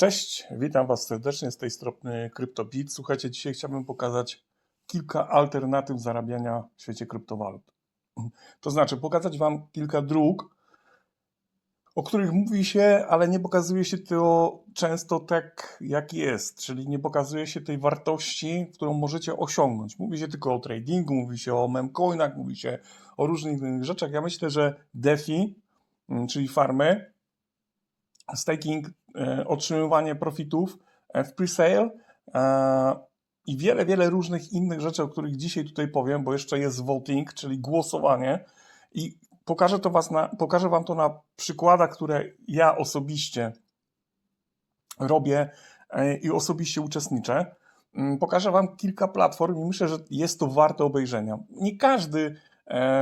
Cześć, witam Was serdecznie z tej strony CryptoBit. Słuchajcie, dzisiaj chciałbym pokazać kilka alternatyw zarabiania w świecie kryptowalut. To znaczy, pokazać Wam kilka dróg, o których mówi się, ale nie pokazuje się to często tak, jak jest, czyli nie pokazuje się tej wartości, którą możecie osiągnąć. Mówi się tylko o tradingu, mówi się o memcoinach, mówi się o różnych innych rzeczach. Ja myślę, że DeFi, czyli farmy, staking, otrzymywanie profitów e, w presale e, i wiele, wiele różnych innych rzeczy, o których dzisiaj tutaj powiem, bo jeszcze jest voting, czyli głosowanie i pokażę, to was na, pokażę Wam to na przykładach, które ja osobiście robię i osobiście uczestniczę. Mm, Pokażę Wam kilka platform i myślę, że jest to warte obejrzenia. Nie każdy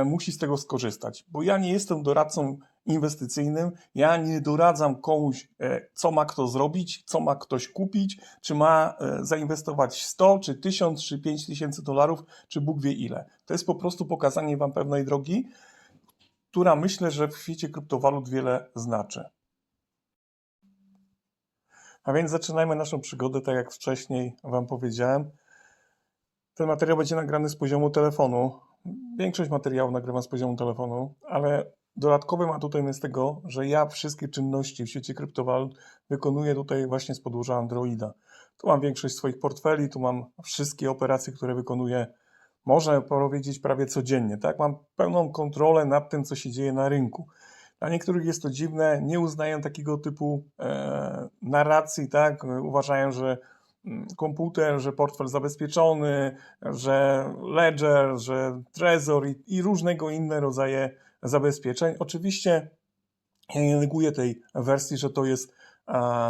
musi z tego skorzystać, bo ja nie jestem doradcą inwestycyjnym. Ja nie doradzam komuś, e, co ma kto zrobić, co ma ktoś kupić, czy ma e, zainwestować 100, czy 1000, czy 5000 dolarów, czy Bóg wie ile. To jest po prostu pokazanie Wam pewnej drogi, która myślę, że w świecie kryptowalut wiele znaczy. A więc zaczynajmy naszą przygodę, tak jak wcześniej Wam powiedziałem. Ten materiał będzie nagrany z poziomu telefonu. Większość materiałów nagrywam z poziomu telefonu, ale Dodatkowym atutem jest tego, że ja wszystkie czynności w świecie kryptowalut wykonuję tutaj właśnie z podłoża Androida. Tu mam większość swoich portfeli, tu mam wszystkie operacje, które wykonuję, można powiedzieć, prawie codziennie. Tak? Mam pełną kontrolę nad tym, co się dzieje na rynku. Dla niektórych jest to dziwne, nie uznają takiego typu e, narracji, tak? uważają, że mm, komputer, że portfel zabezpieczony, że ledger, że trezor i, i różnego inne rodzaje zabezpieczeń. Oczywiście ja nie neguję tej wersji, że to jest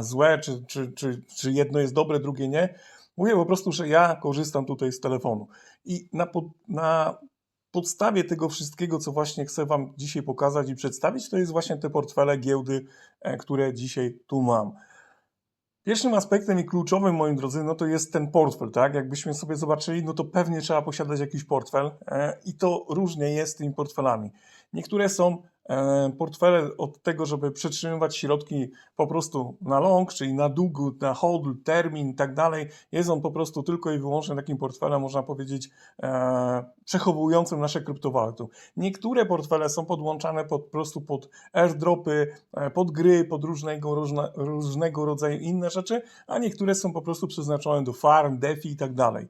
złe, czy, czy, czy, czy jedno jest dobre, drugie nie. Mówię po prostu, że ja korzystam tutaj z telefonu. I na, na podstawie tego wszystkiego, co właśnie chcę Wam dzisiaj pokazać i przedstawić, to jest właśnie te portfele giełdy, e, które dzisiaj tu mam. Pierwszym aspektem i kluczowym, moi drodzy, no to jest ten portfel, tak? Jakbyśmy sobie zobaczyli, no to pewnie trzeba posiadać jakiś portfel e, i to różnie jest z tymi portfelami. Niektóre są portfele od tego, żeby przetrzymywać środki po prostu na long, czyli na długo, na hold, termin i tak dalej. Jest on po prostu tylko i wyłącznie takim portfelem, można powiedzieć, e, przechowującym nasze kryptowaluty. Niektóre portfele są podłączane po prostu pod airdropy, e, pod gry, pod różnego, różnego rodzaju inne rzeczy, a niektóre są po prostu przeznaczone do farm, defi i tak dalej.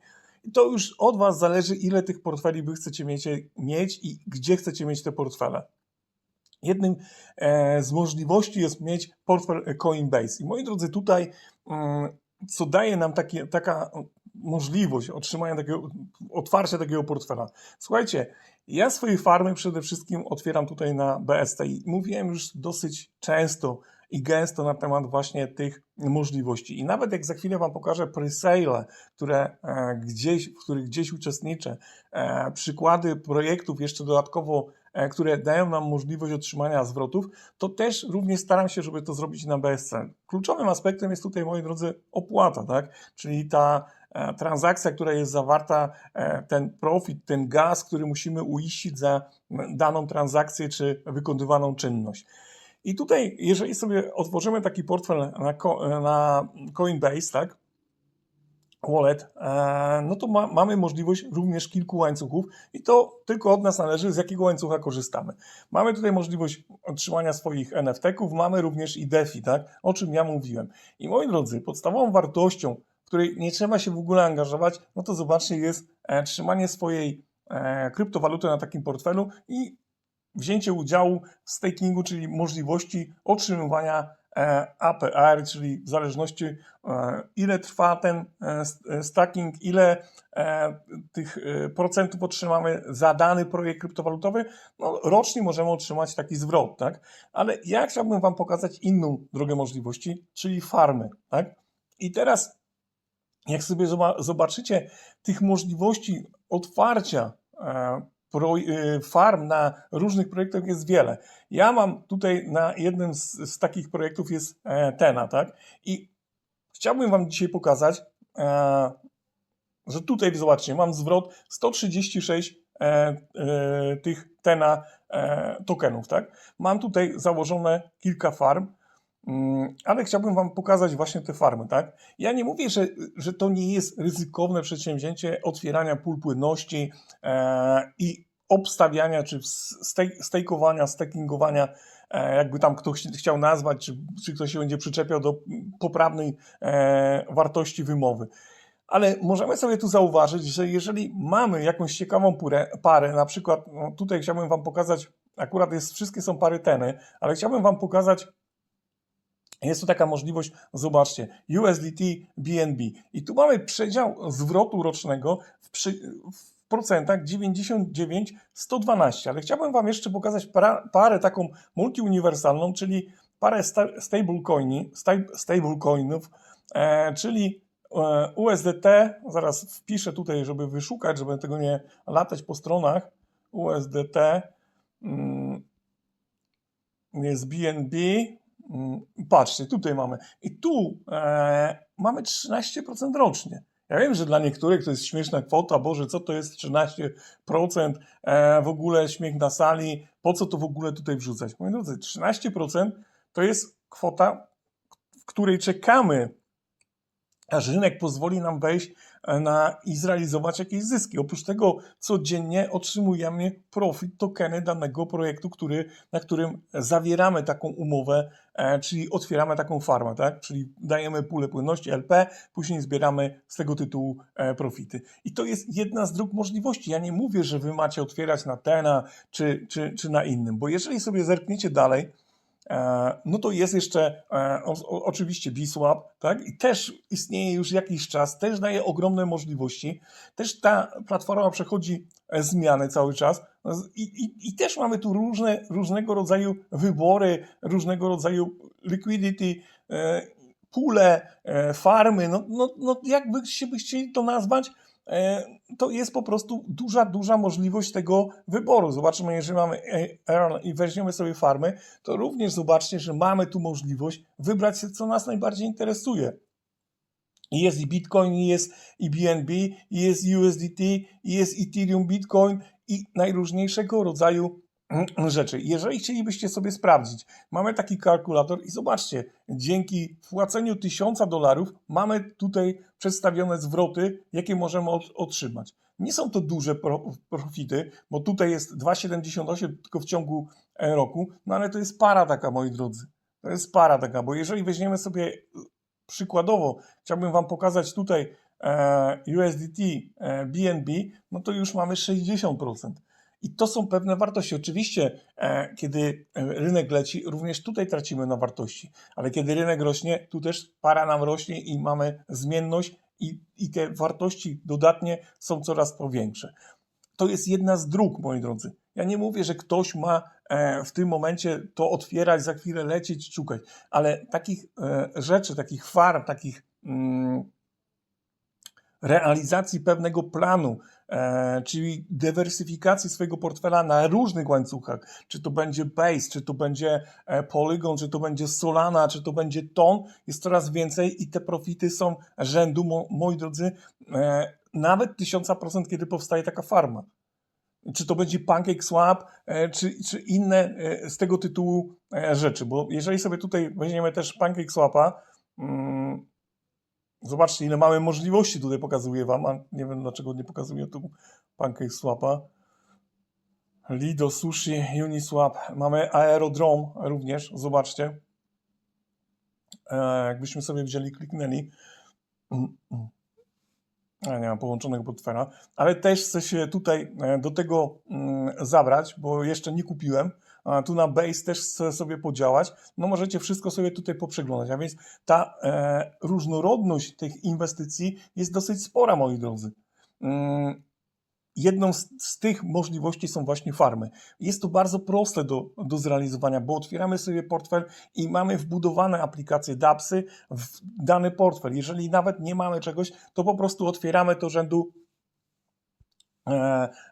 To już od Was zależy, ile tych portfeli Wy chcecie mieć, mieć i gdzie chcecie mieć te portfele. Jednym e, z możliwości jest mieć portfel Coinbase. I moi drodzy, tutaj mm, co daje nam takie, taka możliwość otrzymania takiego, otwarcia takiego portfela. Słuchajcie, ja swoje farmy przede wszystkim otwieram tutaj na BST i mówiłem już dosyć często, i gęsto na temat właśnie tych możliwości. I nawet jak za chwilę Wam pokażę presale, które e, gdzieś, w których gdzieś uczestniczę, e, przykłady projektów jeszcze dodatkowo, które dają nam możliwość otrzymania zwrotów, to też również staram się, żeby to zrobić na BSC. Kluczowym aspektem jest tutaj, moi drodzy, opłata, tak? Czyli ta transakcja, która jest zawarta, ten profit, ten gaz, który musimy uiścić za daną transakcję czy wykonywaną czynność. I tutaj, jeżeli sobie otworzymy taki portfel na, na Coinbase, tak, wallet, e, no to ma, mamy możliwość również kilku łańcuchów i to tylko od nas zależy, z jakiego łańcucha korzystamy. Mamy tutaj możliwość otrzymania swoich NFT-ków, mamy również i DeFi, tak, o czym ja mówiłem. I moi drodzy, podstawową wartością, w której nie trzeba się w ogóle angażować, no to zobaczcie, jest e, trzymanie swojej e, kryptowaluty na takim portfelu i wzięcie udziału w stakingu, czyli możliwości otrzymywania APR, czyli w zależności e, ile trwa ten e, staking, ile tych procentów otrzymamy za dany projekt kryptowalutowy, no, rocznie możemy otrzymać taki zwrot, tak? Ale ja chciałbym Wam pokazać inną drogę możliwości, czyli farmy, tak? I teraz, jak sobie zobaczycie tych możliwości otwarcia farm na różnych projektach jest wiele. Ja mam tutaj na jednym z, z takich projektów jest e, Tena, tak? I chciałbym Wam dzisiaj pokazać, e, że tutaj zobaczcie, mam zwrot 136 e, tych Tena tokenów, tak? Mam tutaj założone kilka farm. Mm, Ale chciałbym Wam pokazać właśnie te farmy, tak? Ja nie mówię, że, że to nie jest ryzykowne przedsięwzięcie otwierania pól płynności e, i obstawiania, czy stej- stejkowania, stakingowania, e, jakby tam ktoś chciał nazwać, czy, czy ktoś się będzie przyczepiał do poprawnej e, wartości wymowy. Ale możemy sobie tu zauważyć, że jeżeli mamy jakąś ciekawą purę, parę, na przykład no tutaj chciałbym Wam pokazać, akurat jest, wszystkie są pary teny, ale chciałbym Wam pokazać, jest tu taka możliwość, zobaczcie, USDT BNB. I tu mamy przedział zwrotu rocznego w, przy, w procentach 99, 112. Ale chciałbym Wam jeszcze pokazać parę taką multiuniwersalną, czyli parę sta, stablecoini, sta, stablecoinów, e, czyli e, USDT, zaraz wpiszę tutaj, żeby wyszukać, żeby tego nie latać po stronach, USDT, mm, jest BNB, Patrzcie, tutaj mamy. I tu e, mamy 13% rocznie. Ja wiem, że dla niektórych to jest śmieszna kwota, Boże, co to jest 13%, e, w ogóle śmiech na sali, po co to w ogóle tutaj wrzucać? Moi drodzy, 13% to jest kwota, w której czekamy, aż rynek pozwoli nam wejść na i zrealizować jakieś zyski. Oprócz tego codziennie otrzymujemy profit tokeny danego projektu, który, na którym zawieramy taką umowę, e, czyli otwieramy taką farmę, tak? Czyli dajemy pulę płynności LP, później zbieramy z tego tytułu e, profity. I to jest jedna z dróg możliwości. Ja nie mówię, że wy macie otwierać na Tena czy, czy, czy na innym, bo jeżeli sobie zerkniecie dalej, No to jest jeszcze e, oczywiście BSWAP, tak? I też istnieje już jakiś czas, też daje ogromne możliwości. Też ta platforma przechodzi e, zmiany cały czas. I, i, i też mamy tu różne, różnego rodzaju wybory, różnego rodzaju liquidity, e, pule, e, farmy, no, no, no jak byście by chcieli to nazwać, e, to jest po prostu duża, duża możliwość tego wyboru. Zobaczymy, jeżeli mamy Earn i weźmiemy sobie farmy, to również zobaczcie, że mamy tu możliwość wybrać się, co nas najbardziej interesuje. I Jest i Bitcoin, i jest i BNB, i jest USDT, i jest Ethereum, Bitcoin i najróżniejszego rodzaju rzeczy. Jeżeli chcielibyście sobie sprawdzić, mamy taki kalkulator i zobaczcie, dzięki wpłaceniu 1000 dolarów mamy tutaj przedstawione zwroty, jakie możemy otrzymać. Nie są to duże pro, profity, bo tutaj jest 2,78 tylko w ciągu e, roku, no ale to jest para taka, moi drodzy. To jest para taka, bo jeżeli weźmiemy sobie przykładowo, chciałbym Wam pokazać tutaj e, USDT e, BNB, no to już mamy 60%. I to są pewne wartości. Oczywiście, e, kiedy e, rynek leci, również tutaj tracimy na wartości, ale kiedy rynek rośnie, tu też para nam rośnie i mamy zmienność i, i te wartości dodatnie są coraz to większe. To jest jedna z dróg, moi drodzy. Ja nie mówię, że ktoś ma e, w tym momencie to otwierać, za chwilę lecieć, szukać, ale takich rzeczy, takich far, takich mm, realizacji pewnego planu, e, czyli dywersyfikacji swojego portfela na różnych łańcuchach, czy to będzie Base, czy to będzie e, Polygon, czy to będzie Solana, czy to będzie Ton, jest coraz więcej i te profity są rzędu, mo, moi drodzy, e, nawet 1000%, kiedy powstaje taka farma. Czy to będzie PancakeSwap, czy, czy inne z tego tytułu rzeczy, bo jeżeli sobie tutaj weźmiemy też PancakeSwapa, mm, Zobaczcie, ile mamy możliwości tutaj pokazuję Wam, a nie wiem dlaczego nie pokazuję tu PancakeSwapa. Lido, Sushi, Uniswap. Mamy Aerodrome również, zobaczcie. E, jakbyśmy sobie wzięli, kliknęli. Ja nie mam połączonego portfela, ale też chcę się tutaj e, do tego mm, zabrać, bo jeszcze nie kupiłem. Tu na Base też sobie podziałać. No możecie wszystko sobie tutaj poprzeglądać. A więc ta e, różnorodność tych inwestycji jest dosyć spora, moi drodzy. Mm, jedną z, z, tych możliwości są właśnie farmy. Jest to bardzo proste do, do zrealizowania, bo otwieramy sobie portfel i mamy wbudowane aplikacje DAPSy w dany portfel. Jeżeli nawet nie mamy czegoś, to po prostu otwieramy to rzędu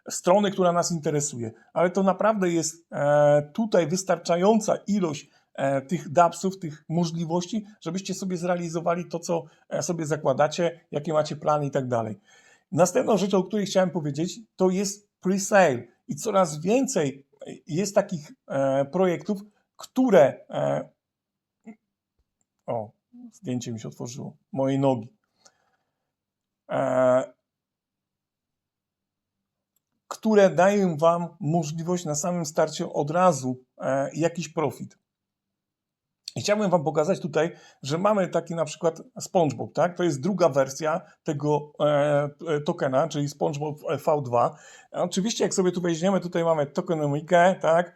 strony, która nas interesuje. Ale to naprawdę jest e, tutaj wystarczająca ilość e, tych DAPSów, tych możliwości, żebyście sobie zrealizowali to, co e, sobie zakładacie, jakie macie plany i tak dalej. Następną rzeczą, o której chciałem powiedzieć, to jest pre-sale. I coraz więcej jest takich e, projektów, które e, O, zdjęcie mi się otworzyło. Mojej nogi. Które dają Wam możliwość na samym starcie od razu e, jakiś profit. Chciałbym Wam pokazać tutaj, że mamy taki na przykład SpongeBob, tak? To jest druga wersja tego e, e, tokena, czyli SpongeBob V2. E, Oczywiście, jak sobie tu weźmiemy, tutaj mamy tokenomikę, tak?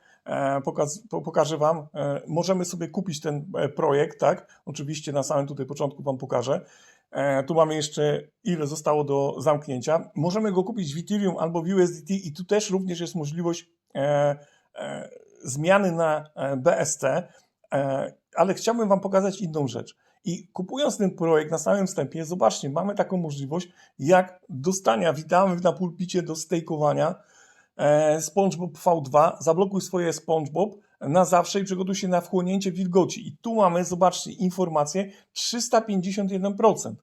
Pokaz, po, pokażę Wam. Możemy sobie kupić ten projekt, tak? Oczywiście na samym tutaj początku Wam pokażę. E, tu mamy jeszcze ile zostało do zamknięcia. Możemy go kupić w Ethereum albo w USDT i tu też również jest możliwość e, e, zmiany na BSC. Ale chciałbym Wam pokazać inną rzecz. I kupując ten projekt na samym wstępie, zobaczcie, mamy taką możliwość jak dostania, witamy na pulpicie do stakeowania e, SpongeBob V2, zablokuj swoje SpongeBob na zawsze i przygotuj się na wchłonięcie wilgoci. I tu mamy, zobaczcie, informację 351%.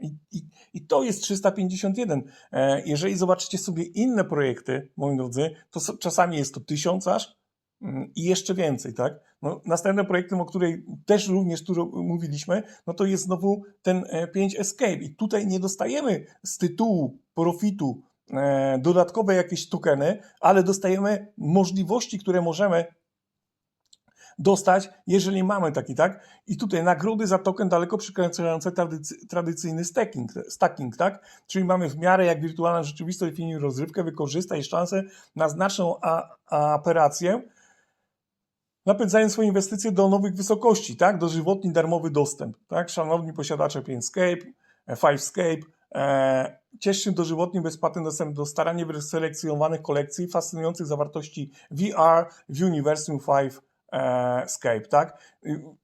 I, i, I to jest 351. E, jeżeli zobaczycie sobie inne projekty, moi drodzy, to czasami jest to tysiąc aż mm, i jeszcze więcej, tak? No, następne projekty, o której też również tu mówiliśmy, no to jest znowu ten e, 5 Escape. I tutaj nie dostajemy z tytułu profitu e, dodatkowe jakieś tokeny, ale dostajemy możliwości, które możemy dostać, jeżeli mamy taki, tak? I tutaj nagrody za token daleko przekraczające tradycy, tradycyjny stacking, stacking, tak? Czyli mamy w miarę jak wirtualna rzeczywistość definiuje rozrywkę, wykorzystaj szansę na znaczną a, a operację, napędzając swoje inwestycje do nowych wysokości, tak? Dożywotni darmowy dostęp, tak? Szanowni posiadacze 5scape, 5scape, e, ciesz się dożywotnim bezpłatnym dostępem do starannie wyselekcjonowanych kolekcji fascynujących zawartości VR w Universum 5 e, Scape, tak?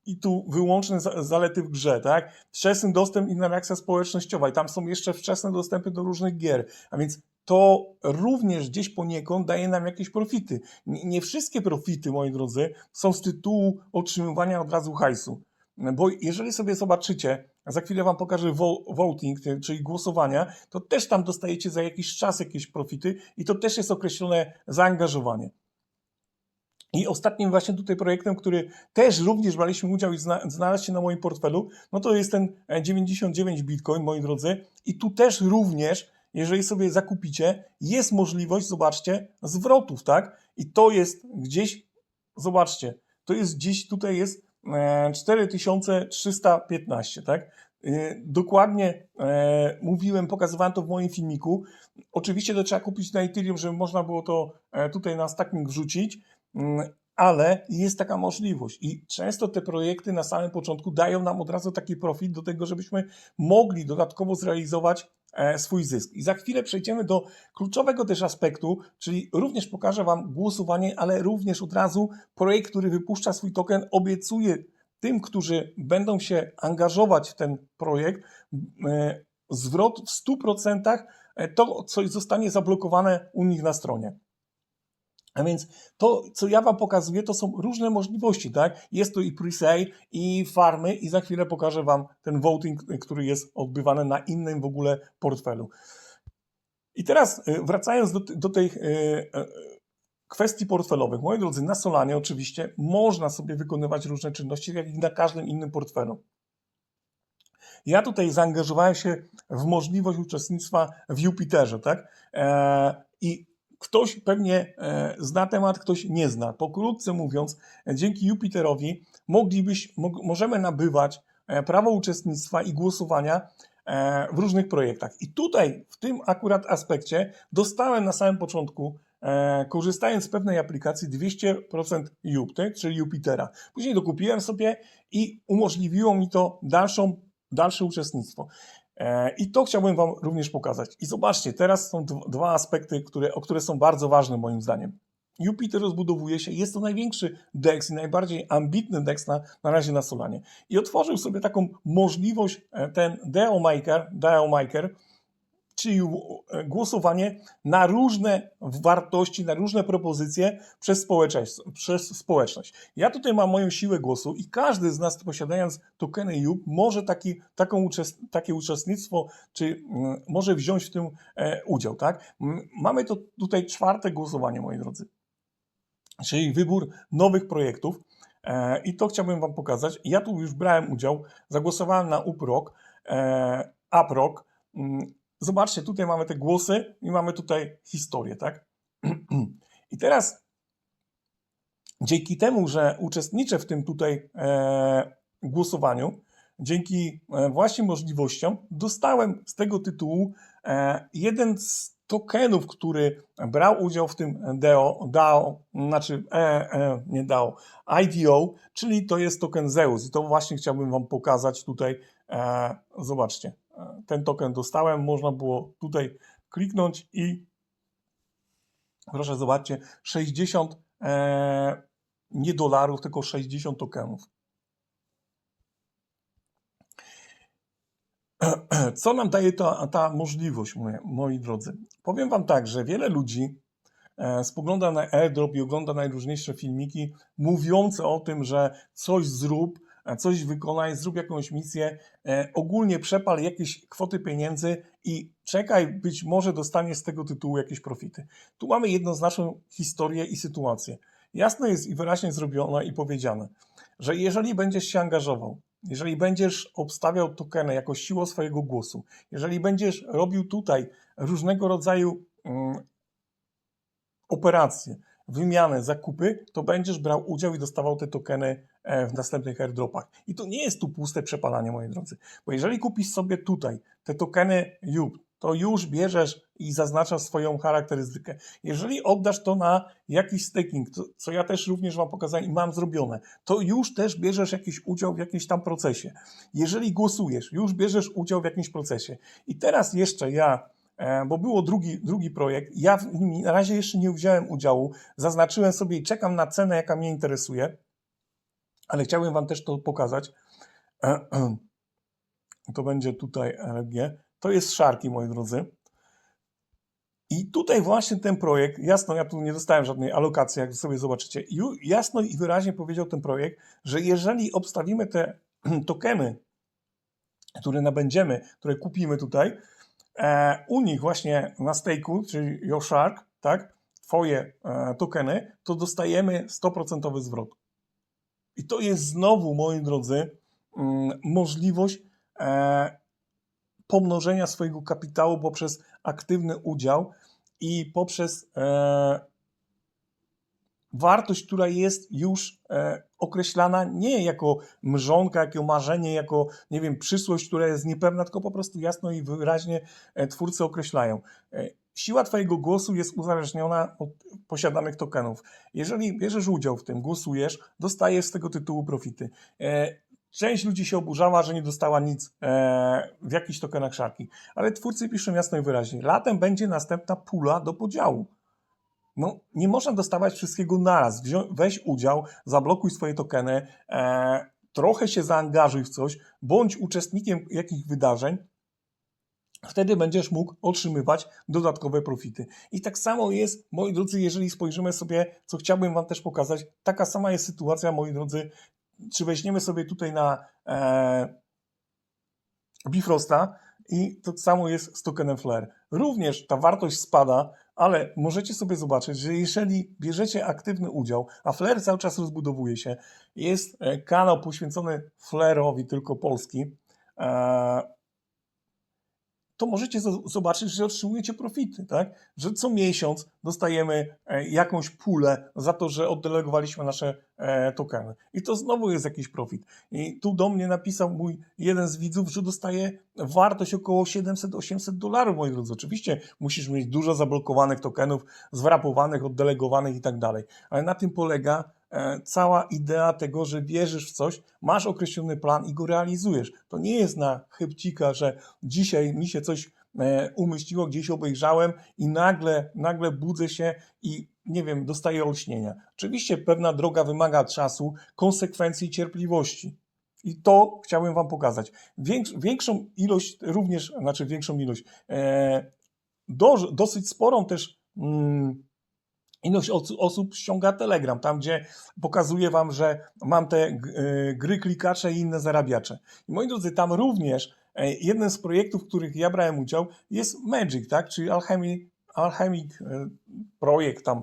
I- tu wyłączne za- zalety w grze, tak? Wczesny dostęp i interakcja społecznościowa i tam są jeszcze wczesne dostępy do różnych gier, a więc to również gdzieś poniekąd daje nam jakieś profity. Nie wszystkie profity, moi drodzy, są z tytułu otrzymywania od razu hajsu. Bo jeżeli sobie zobaczycie, za chwilę Wam pokażę vo- voting, czyli głosowania, to też tam dostajecie za jakiś czas jakieś profity i to też jest określone zaangażowanie. I ostatnim właśnie tutaj projektem, który też również braliśmy udział i zna, znalazł się na moim portfelu, no to jest ten e, 99 Bitcoin, moi drodzy. I tu też również, jeżeli sobie zakupicie, jest możliwość, zobaczcie, zwrotów, tak? I to jest gdzieś, zobaczcie, to jest gdzieś, tutaj jest e, 4315, tak? E, Dokładnie e, mówiłem, pokazywałem to w moim filmiku. Oczywiście to trzeba kupić na Ethereum, żeby można było to e, tutaj na stacking wrzucić. Mm, ale jest taka możliwość i często te projekty na samym początku dają nam od razu taki profit do tego, żebyśmy mogli dodatkowo zrealizować e, swój zysk. I za chwilę przejdziemy do kluczowego też aspektu, czyli również pokażę Wam głosowanie, ale również od razu projekt, który wypuszcza swój token, obiecuje tym, którzy będą się angażować w ten projekt, e, zwrot w 100% e, to, co zostanie zablokowane u nich na stronie. A więc to, co ja Wam pokazuję, to są różne możliwości, tak? Jest tu i pre-sale, i farmy, i za chwilę pokażę Wam ten voting, który jest odbywany na innym w ogóle portfelu. I teraz y, wracając do, do tej y, y, kwestii portfelowych. Moi drodzy, na Solanie oczywiście można sobie wykonywać różne czynności, jak i na każdym innym portfelu. Ja tutaj zaangażowałem się w możliwość uczestnictwa w Jupiterze, tak? E, I ktoś pewnie e, zna temat, ktoś nie zna. Pokrótce mówiąc, dzięki Jupiterowi moglibyś, mo, możemy nabywać e, prawo uczestnictwa i głosowania e, w różnych projektach. I tutaj, w tym akurat aspekcie, dostałem na samym początku, korzystając z pewnej aplikacji, 200% Jupy, czyli Jupitera. Później dokupiłem sobie i umożliwiło mi to dalszą, dalsze uczestnictwo. E, I to chciałbym Wam również pokazać. I zobaczcie, teraz są dw- dwa aspekty, które, o które są bardzo ważne moim zdaniem. Jupiter rozbudowuje się, jest to największy DEX i najbardziej ambitny DEX na, na razie na Solanie. I otworzył sobie taką możliwość, e, ten DAO Maker, DAO Maker czyli głosowanie na różne wartości, na różne propozycje przez społeczeństwo. Przez społeczność. Ja tutaj mam moją siłę głosu i każdy z nas posiadając tokeny JUP może taki, taką uczest, takie uczestnictwo, czy mm, może wziąć w tym e, udział. Tak? M- Mamy to tutaj czwarte głosowanie, moi drodzy. Czyli wybór nowych projektów. E, I to chciałbym Wam pokazać. Ja tu już brałem udział, zagłosowałem na UPROK, e, APROK. Mm, Zobaczcie, tutaj mamy te głosy i mamy tutaj historię, tak? I teraz dzięki temu, że uczestniczę w tym tutaj e, głosowaniu, dzięki e, właśnie możliwościom, dostałem z tego tytułu e, jeden z tokenów, który brał udział w tym DAO, DAO znaczy e, e, nie DAO, IDO, czyli to jest token Zeus. I to właśnie chciałbym Wam pokazać tutaj. E, zobaczcie, ten token dostałem, można było tutaj kliknąć i proszę zobaczcie, 60 e, nie dolarów, tylko 60 tokenów. Co nam daje ta, ta możliwość, moje, moi drodzy? Powiem Wam tak, że wiele ludzi e, spogląda na airdrop i ogląda najróżniejsze filmiki mówiące o tym, że coś zrób, coś wykonaj, zrób jakąś misję, e, ogólnie przepal jakieś kwoty pieniędzy i czekaj, być może dostaniesz z tego tytułu jakieś profity. Tu mamy jednoznaczną historię i sytuację. Jasno jest i wyraźnie zrobione i powiedziane, że jeżeli będziesz się angażował, jeżeli będziesz obstawiał tokeny jako siłą swojego głosu, jeżeli będziesz robił tutaj różnego rodzaju mm, operacje, wymiany, zakupy, to będziesz brał udział i dostawał te tokeny w następnych airdropach. I to nie jest tu puste przepalanie, moi drodzy, bo jeżeli kupisz sobie tutaj te tokeny YUB, to już bierzesz i zaznaczasz swoją charakterystykę. Jeżeli oddasz to na jakiś staking, to, co ja też również Wam pokazałem i mam zrobione, to już też bierzesz jakiś udział w jakimś tam procesie. Jeżeli głosujesz, już bierzesz udział w jakimś procesie. I teraz jeszcze ja e, bo było drugi, drugi projekt. Ja w nim na razie jeszcze nie wziąłem udziału. Zaznaczyłem sobie i czekam na cenę, jaka mnie interesuje, ale chciałbym Wam też to pokazać. To będzie tutaj LG. To jest Szarki, moi drodzy. I tutaj właśnie ten projekt, jasno, ja tu nie dostałem żadnej alokacji, jak sobie zobaczycie, jasno i wyraźnie powiedział ten projekt, że jeżeli obstawimy te tokeny, które nabędziemy, które kupimy tutaj, e, u nich właśnie na stake'u, czyli Your Shark, tak, twoje e, tokeny, to dostajemy 100% zwrot. I to jest znowu, moi drodzy, mm, możliwość e, pomnożenia swojego kapitału poprzez aktywny udział i poprzez e, wartość, która jest już e, określana nie jako mrzonka, jako marzenie, jako, nie wiem, przyszłość, która jest niepewna, tylko po prostu jasno i wyraźnie twórcy określają. Siła Twojego głosu jest uzależniona od posiadanych tokenów. Jeżeli bierzesz udział w tym, głosujesz, dostajesz z tego tytułu profity. E, Część ludzi się oburzała, że nie dostała nic e, w jakichś tokenach szarki, ale twórcy piszą jasno i wyraźnie. Latem będzie następna pula do podziału. No, nie można dostawać wszystkiego naraz. Wzią, weź udział, zablokuj swoje tokeny, e, trochę się zaangażuj w coś, bądź uczestnikiem jakichś wydarzeń, wtedy będziesz mógł otrzymywać dodatkowe profity. I tak samo jest, moi drodzy, jeżeli spojrzymy sobie, co chciałbym Wam też pokazać, taka sama jest sytuacja, moi drodzy, czy weźmiemy sobie tutaj na e, Bifrosta i to samo jest z tokenem Flare. Również ta wartość spada, ale możecie sobie zobaczyć, że jeżeli bierzecie aktywny udział, a Flare cały czas rozbudowuje się, jest kanał poświęcony Flare'owi tylko polski, e, to możecie zo- zobaczyć, że otrzymujecie profity, tak? Że co miesiąc dostajemy e, jakąś pulę za to, że oddelegowaliśmy nasze e, tokeny. I to znowu jest jakiś profit. I tu do mnie napisał mój jeden z widzów, że dostaje wartość około 700-800 dolarów, moi drodzy. Oczywiście musisz mieć dużo zablokowanych tokenów, zwrapowanych, oddelegowanych i tak dalej. Ale na tym polega cała idea tego, że wierzysz w coś, masz określony plan i go realizujesz. To nie jest na chybcika, że dzisiaj mi się coś e, umyśliło, gdzieś obejrzałem i nagle, nagle budzę się i nie wiem, dostaję olśnienia. Oczywiście pewna droga wymaga czasu, konsekwencji i cierpliwości. I to chciałem Wam pokazać. Większ, większą ilość, również, znaczy większą ilość, e, do, dosyć sporą też mm, ilość os- osób ściąga Telegram, tam gdzie pokazuję Wam, że mam te e, gry klikacze i inne zarabiacze. I moi drodzy, tam również e, jeden z projektów, w których ja brałem udział, jest Magic, tak? czyli Alchemy, Alchemik e, projekt tam,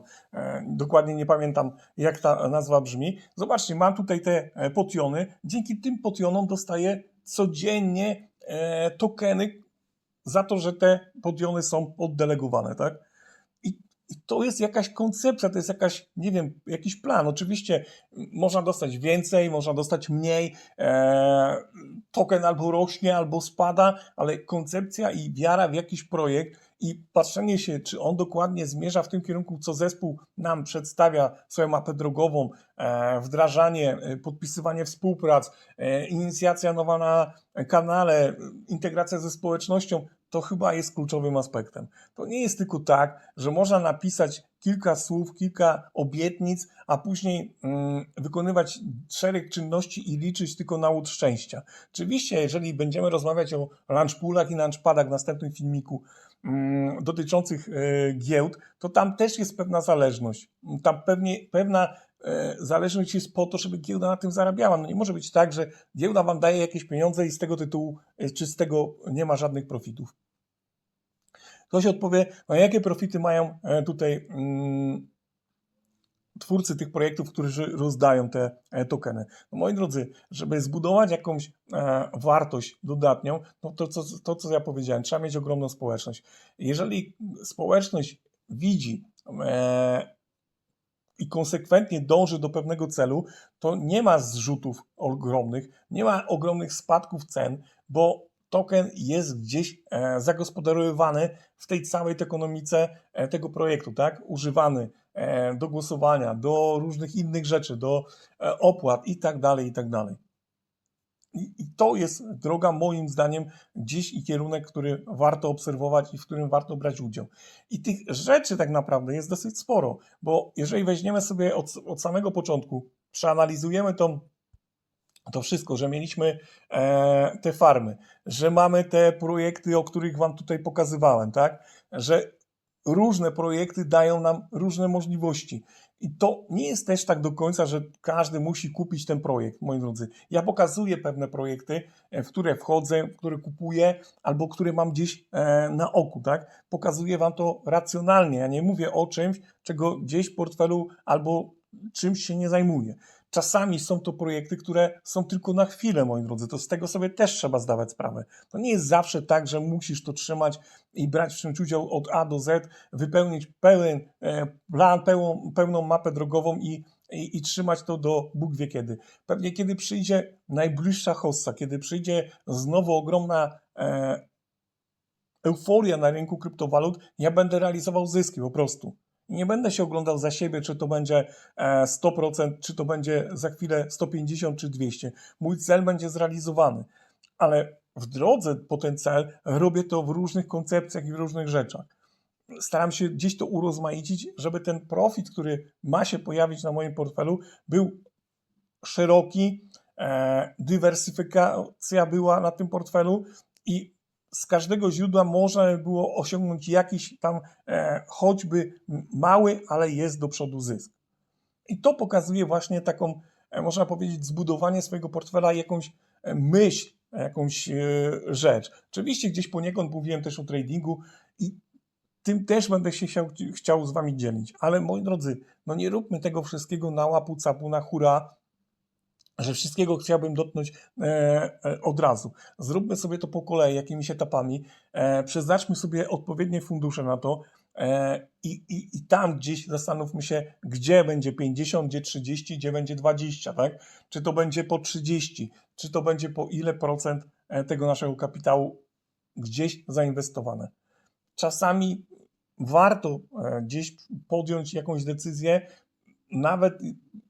dokładnie nie pamiętam jak ta nazwa brzmi. Zobaczcie, mam tutaj te potiony. Dzięki tym potionom dostaję codziennie tokeny za to, że te potiony są oddelegowane, tak? I, to jest jakaś koncepcja, to jest jakaś, nie wiem, jakiś plan. Oczywiście można dostać więcej, można dostać mniej, e, token albo rośnie, albo spada, ale koncepcja i wiara w jakiś projekt i patrzenie się, czy on dokładnie zmierza w tym kierunku, co zespół nam przedstawia, swoją mapę drogową, e, wdrażanie, e, podpisywanie współprac, e, inicjacja nowa na kanale, integracja ze społecznością, to chyba jest kluczowym aspektem. To nie jest tylko tak, że można napisać kilka słów, kilka obietnic, a później mm, wykonywać szereg czynności i liczyć tylko na łód szczęścia. Oczywiście, jeżeli będziemy rozmawiać o launchpoolach i launchpadach w następnym filmiku mm, dotyczących e, giełd, to tam też jest pewna zależność. Tam pewnie, pewna zależność jest po to, żeby giełda na tym zarabiała. No nie może być tak, że giełda wam daje jakieś pieniądze i z tego tytułu, e, czy z tego nie ma żadnych profitów. Ktoś odpowie, no jakie profity mają e, tutaj mm, twórcy tych projektów, którzy rozdają te e, tokeny. No moi drodzy, żeby zbudować jakąś e, wartość dodatnią, no to co, to co ja powiedziałem, trzeba mieć ogromną społeczność. Jeżeli społeczność widzi e, i konsekwentnie dąży do pewnego celu, to nie ma zrzutów ogromnych, nie ma ogromnych spadków cen, bo token jest gdzieś e, zagospodarowywany w tej całej ekonomice e, tego projektu, tak? Używany e, do głosowania, do różnych innych rzeczy, do opłat i tak dalej, i tak dalej. I, I to jest droga, moim zdaniem, gdzieś i kierunek, który warto obserwować i w którym warto brać udział. I tych rzeczy tak naprawdę jest dosyć sporo, bo jeżeli weźmiemy sobie od, od samego początku, przeanalizujemy tą to wszystko, że mieliśmy e, te farmy, że mamy te projekty, o których Wam tutaj pokazywałem, tak? Że różne projekty dają nam różne możliwości. I to nie jest też tak do końca, że każdy musi kupić ten projekt, moi drodzy. Ja pokazuję pewne projekty, e, w które wchodzę, w które kupuję, albo które mam gdzieś e, na oku, tak? Pokazuję Wam to racjonalnie. Ja nie mówię o czymś, czego gdzieś w portfelu albo czymś się nie zajmuję. Czasami są to projekty, które są tylko na chwilę, moi drodzy. To z tego sobie też trzeba zdawać sprawę. To nie jest zawsze tak, że musisz to trzymać i brać w czymś udział od A do Z, wypełnić pełen e, plan, pełną, pełną mapę drogową i, i, i trzymać to do Bóg wie kiedy. Pewnie kiedy przyjdzie najbliższa hossa, kiedy przyjdzie znowu ogromna e, euforia na rynku kryptowalut, ja będę realizował zyski po prostu. Nie będę się oglądał za siebie, czy to będzie e, 100%, czy to będzie za chwilę 150 czy 200. Mój cel będzie zrealizowany, ale w drodze po ten cel robię to w różnych koncepcjach i w różnych rzeczach. Staram się gdzieś to urozmaicić, żeby ten profit, który ma się pojawić na moim portfelu, był szeroki, e, dywersyfikacja była na tym portfelu i z każdego źródła można by było osiągnąć jakiś tam e, choćby mały, ale jest do przodu zysk. I to pokazuje właśnie taką, e, można powiedzieć, zbudowanie swojego portfela, jakąś e, myśl, jakąś rzecz. Oczywiście gdzieś poniekąd mówiłem też o tradingu i tym też będę się chciał, chciał z Wami dzielić. Ale moi drodzy, no nie róbmy tego wszystkiego na łapu capu, na hura, że wszystkiego chciałbym dotknąć e, e, od razu. Zróbmy sobie to po kolei, jakimiś etapami, e, przeznaczmy sobie odpowiednie fundusze na to e, i, i, tam gdzieś zastanówmy się, gdzie będzie 50, gdzie 30, gdzie będzie 20, tak? Czy to będzie po 30, czy to będzie po ile procent e, tego naszego kapitału gdzieś zainwestowane. Czasami warto e, gdzieś podjąć jakąś decyzję, nawet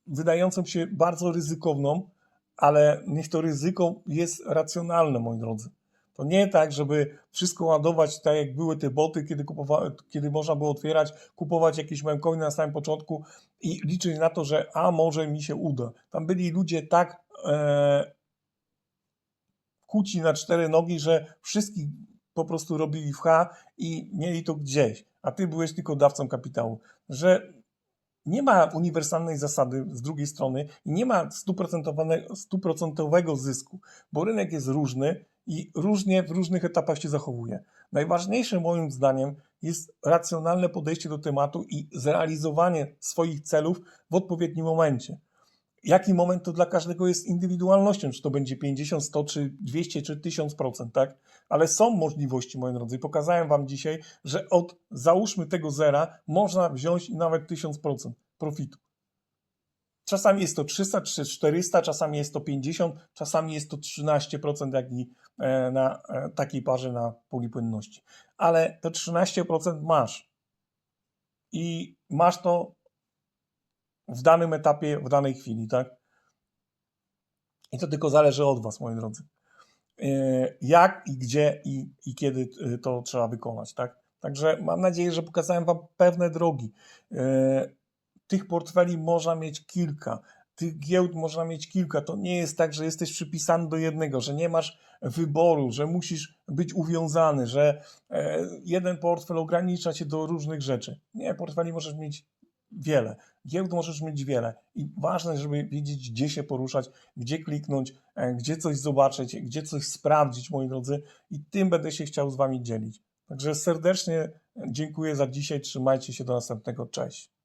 wydającą się bardzo ryzykowną, ale niech to ryzyko jest racjonalne, moi drodzy. To nie tak, żeby wszystko ładować tak, jak były te boty, kiedy, kupowa- kiedy można było otwierać, kupować jakieś memcoiny na samym początku i liczyć na to, że a może mi się uda. Tam byli ludzie tak e, kuci na cztery nogi, że wszystkich po prostu robili w H i mieli to gdzieś, a ty byłeś tylko dawcą kapitału. Że nie ma uniwersalnej zasady z drugiej strony i nie ma stuprocentowego zysku, bo rynek jest różny i różnie w różnych etapach się zachowuje. Najważniejsze moim zdaniem jest racjonalne podejście do tematu i zrealizowanie swoich celów w odpowiednim momencie. Jaki moment to dla każdego jest indywidualnością, czy to będzie 50, 100, czy 200, czy 1000%, tak? Ale są możliwości, moi drodzy. Pokazałem Wam dzisiaj, że od załóżmy tego zera można wziąć nawet 1000% profitu. Czasami jest to 300 czy 400, czasami jest to 50, czasami jest to 13%, jak i e, na e, takiej parze na puli płynności. Ale to 13% masz. I masz to w danym etapie, w danej chwili, tak? I to tylko zależy od Was, moi drodzy. E, Jak i gdzie i, i kiedy e, to trzeba wykonać, tak? Także mam nadzieję, że pokazałem Wam pewne drogi. E, Tych portfeli można mieć kilka, tych giełd można mieć kilka. To nie jest tak, że jesteś przypisany do jednego, że nie masz wyboru, że musisz być uwiązany, że jeden portfel ogranicza cię do różnych rzeczy. Nie, portfeli możesz mieć wiele, giełd możesz mieć wiele. I ważne, żeby wiedzieć, gdzie się poruszać, gdzie kliknąć, e, gdzie coś zobaczyć, gdzie coś sprawdzić, moi drodzy, i tym będę się chciał z Wami dzielić. Także serdecznie dziękuję za dzisiaj, trzymajcie się, do następnego, cześć.